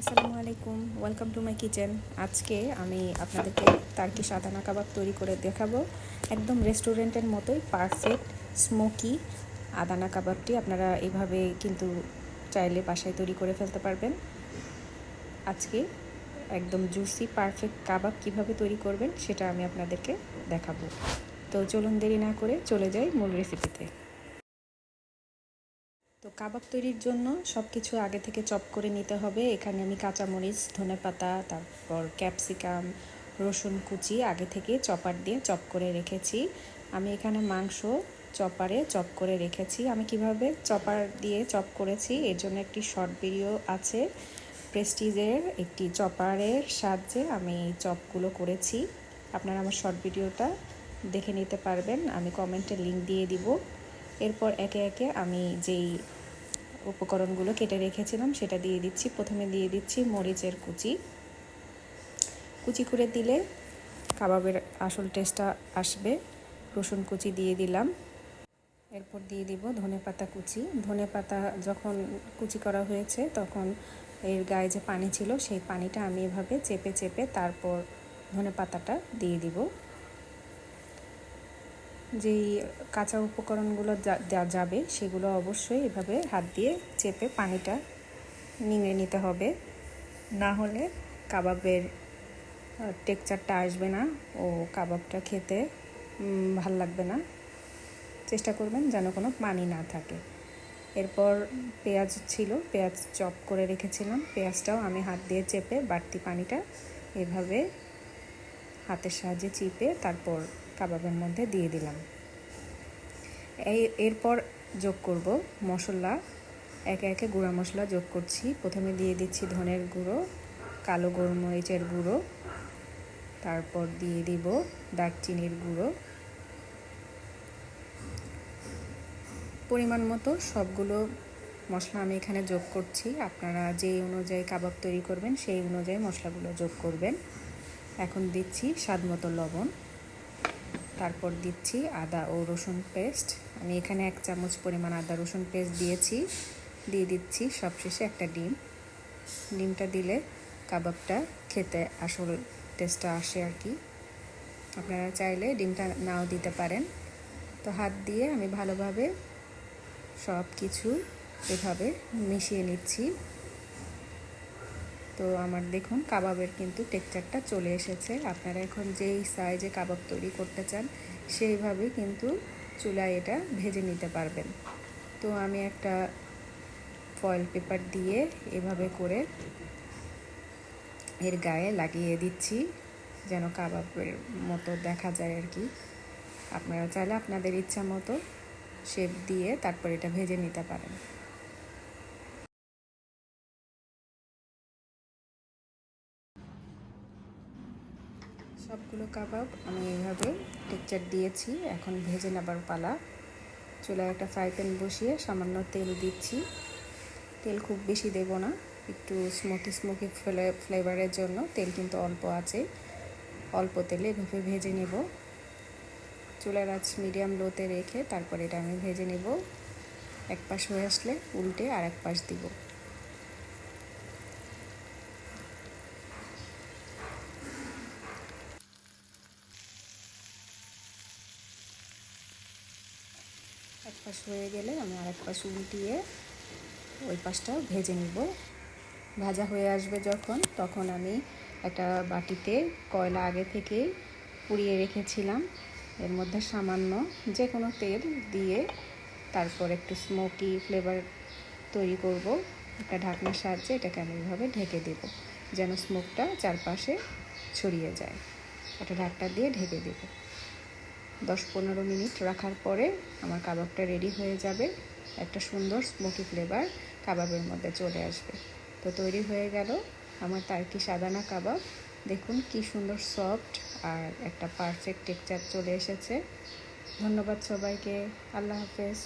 আসসালামু আলাইকুম welcome to my kitchen আজকে আমি আপনাদেরকে তার্কি সাদানা কাবাব তৈরি করে দেখাবো। একদম রেস্টুরেন্টের মতোই পারফেক্ট স্মোকি আদানা কাবাবটি আপনারা এভাবে কিন্তু চাইলে বাসায় তৈরি করে ফেলতে পারবেন। আজকে একদম জুসি পারফেক্ট কাবাব কীভাবে তৈরি করবেন সেটা আমি আপনাদেরকে দেখাবো। তো চলুন দেরি না করে চলে যাই মূল রেসিপিতে তো কাবাব তৈরির জন্য সব কিছু আগে থেকে চপ করে নিতে হবে। এখানে আমি কাঁচামরিচ, ধনে পাতা, তারপর ক্যাপসিকাম, রসুন কুচি আগে থেকে চপার দিয়ে চপ করে রেখেছি। আমি এখানে মাংস চপারে চপ করে রেখেছি। আমি কীভাবে চপার দিয়ে চপ করেছি, এর জন্য একটি শর্ট ভিডিও আছে। প্রেস্টিজের একটি চপারের সাহায্যে আমি চপগুলো করেছি। আপনারা আমার শর্ট ভিডিওটা দেখে নিতে পারবেন। আমি কমেন্টে লিঙ্ক দিয়ে দিব। এরপর একে একে আমি যেই উপকরণগুলো কেটে রেখেছিলাম, সেটা দিয়ে দিচ্ছি। প্রথমে দিয়ে দিচ্ছি মরিচের কুচি। কুচি করে দিলে কাবাবের আসল টেস্টটা আসবে। রসুন কুচি দিয়ে দিলাম। এরপর দিয়ে দিব ধনে পাতা কুচি। ধনে পাতা যখন কুচি করা হয়েছে, তখন এর গায়ে যে পানি ছিল, সেই পানিটা আমি এভাবে চেপে চেপে তারপর ধনে পাতাটা দিয়ে দিব। যেই কাঁচা উপকরণগুলো যাবে সেগুলো অবশ্যই এভাবে হাত দিয়ে চেপে পানিটা নিংড়ে নিতে হবে। না হলে কাবাবের টেক্সচারটা আসবে না ও কাবাবটা খেতে ভালো লাগবে না। চেষ্টা করবেন যেন কোনো পানি না থাকে। এরপর পেঁয়াজ ছিল, পেঁয়াজ চপ করে রেখেছিলাম। পেঁয়াজটাও আমি হাত দিয়ে চেপে বাড়তি পানিটা এভাবে হাতের সাহায্যে চিপে তারপর কাবাবের মধ্যে দিয়ে দিলাম। এই, এরপর যোগ করব মশলা। একে একে গুঁড়া মশলা যোগ করছি। প্রথমে দিয়ে দিচ্ছি ধনের গুঁড়ো, কালো গোলমরিচের গুঁড়ো। তারপর দিয়ে দিব দারচিনির গুঁড়ো। পরিমাণ মতো সবগুলো মশলা আমি এখানে যোগ করছি। আপনারা যেই অনুযায়ী কাবাব তৈরি করবেন, সেই অনুযায়ী মশলাগুলো যোগ করবেন। এখন দিচ্ছি স্বাদ মতো লবণ। তারপর দিচ্ছি আদা ও রসুন পেস্ট। আমি এখানে এক চামচ পরিমাণ আদা রসুন পেস্ট দিয়েছি। দিয়ে দিচ্ছি সবশেষে একটা ডিম। ডিমটা দিলে কাবাবটা খেতে আসল টেস্টটা আসে আর কি। আপনারা চাইলে ডিমটা নাও দিতে পারেন। তো হাত দিয়ে আমি ভালোভাবে সব কিছু এভাবে মিশিয়ে নিচ্ছি। তো আমার দেখুন, কাবাবের কিন্তু টেক্সচারটা চলে এসেছে। আপনারা এখন যেই সাইজে কাবাব তৈরি করতে চান সেইভাবেই কিন্তু চুলায় এটা ভেজে নিতে পারবেন। তো আমি একটা ফয়েল পেপার দিয়ে এভাবে করে এর গায়ে লাগিয়ে দিচ্ছি, যেন কাবাবের মতো দেখা যায় আর কি। আপনারা চাইলে আপনাদের ইচ্ছা মতো শেপ দিয়ে তারপর এটা ভেজে নিতে পারেন। সবগুলো কাবাব আমি এইভাবে টেকচার দিয়েছি। এখন ভেজে নেবার পালা। চুলায় একটা ফ্রাই প্যান বসিয়ে সামান্য তেল দিচ্ছি। তেল খুব বেশি দেব না, একটু স্মোকি স্মোকি ফ্লেভারের জন্য। তেল কিন্তু অল্প আছে। অল্প তেলে এভাবে ভেজে নেব। চুলার আঁচ মিডিয়াম লোতে রেখে তারপরে এটা আমি ভেজে নেব। এক পাশ হয়ে আসলে উল্টে আর এক পাশ দিব। এক পাশ হয়ে গেলে আমি আর এক পাশ উল্টিয়ে ওই পাশটাও ভেজে নিব। ভাজা হয়ে আসবে যখন, তখন আমি একটা বাটিতে কয়লা আগে থেকে পুড়িয়ে রেখেছিলাম। এর মধ্যে সামান্য যে কোনো তেল দিয়ে তারপর একটু স্মোকি ফ্লেভার তৈরি করব। একটা ঢাকনার সাহায্যে এটাকে আমি এইভাবে ঢেকে দেব, যেন স্মোকটা চারপাশে ছড়িয়ে যায়। একটা ঢাকটা দিয়ে ঢেকে দেবো। দশ পনেরো মিনিট রাখার পরে আমার কাবাবটা রেডি হয়ে যাবে। একটা সুন্দর স্মোকি ফ্লেভার কাবাবের মধ্যে চলে আসবে। তো তৈরি হয়ে গেল আমার তার্কি সাদানা কাবাব। দেখুন কি সুন্দর সফট আর একটা পারফেক্ট টেকচার চলে এসেছে। ধন্যবাদ সবাইকে। আল্লাহ হাফেজ।